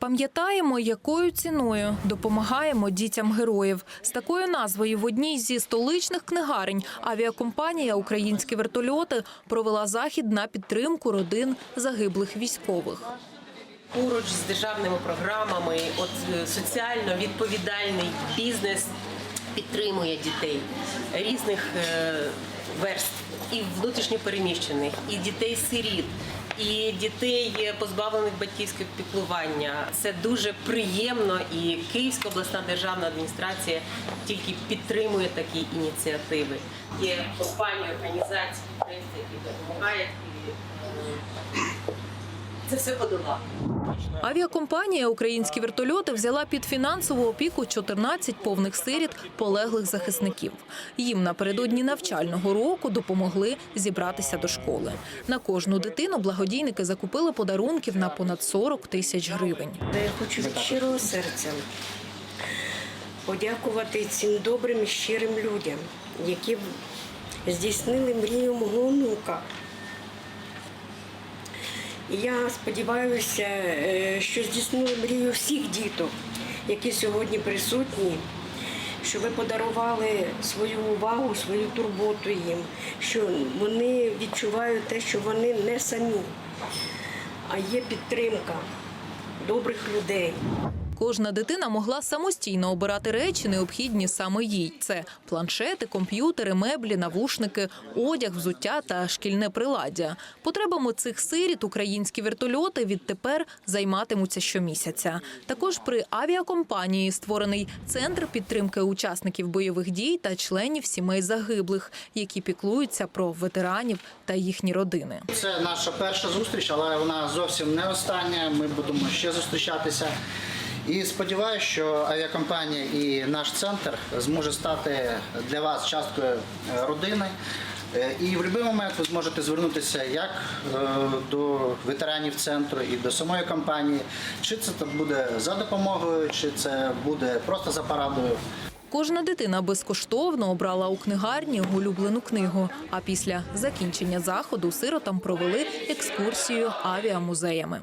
Пам'ятаємо, якою ціною допомагаємо дітям героїв. З такою назвою в одній зі столичних книгарень авіакомпанія Українські вертольоти провела захід на підтримку родин загиблих військових. Поруч з державними програмами, от е, соціально відповідальний бізнес підтримує дітей різних е, верств, і внутрішньопереміщених, і дітей-сиріт, і дітей е, позбавлених батьківського піклування. Це дуже приємно, і Київська обласна державна адміністрація тільки підтримує такі ініціативи. Є компанії, організації, які допомагають це все подолати. Авіакомпанія Українські вертольоти взяла під фінансову опіку 14 повних сиріт полеглих захисників. Їм напередодні навчального року допомогли зібратися до школи. На кожну дитину благодійники закупили подарунків на понад 40 тисяч гривень. Я хочу від щирого серця подякувати цим добрим і щирим людям, які здійснили мрію мого онука. Я сподіваюся, е, що здійснили мрію всіх діток, які сьогодні присутні, що ви подарували свою увагу, свою турботу їм, що вони відчувають те, що вони не самі, а є підтримка добрих людей. Кожна дитина могла самостійно обирати речі, необхідні саме їй. Це планшети, комп'ютери, меблі, навушники, одяг, взуття та шкільне приладдя. Потребами цих сиріт українські вертольоти відтепер займатимуться щомісяця. Також при авіакомпанії створений центр підтримки учасників бойових дій та членів сімей загиблих, які піклуються про ветеранів та їхні родини. Це наша перша зустріч, але вона зовсім не остання. Ми будемо ще зустрічатися. І сподіваюся, що авіакомпанія і наш центр зможе стати для вас часткою е, родини. Е, І в будь-який момент ви зможете звернутися як е, до ветеранів центру і до самої компанії. Чи це буде за допомогою, чи це буде просто за порадою. Кожна дитина безкоштовно обрала у книгарні улюблену книгу. А після закінчення заходу сиротам провели екскурсію авіамузеями.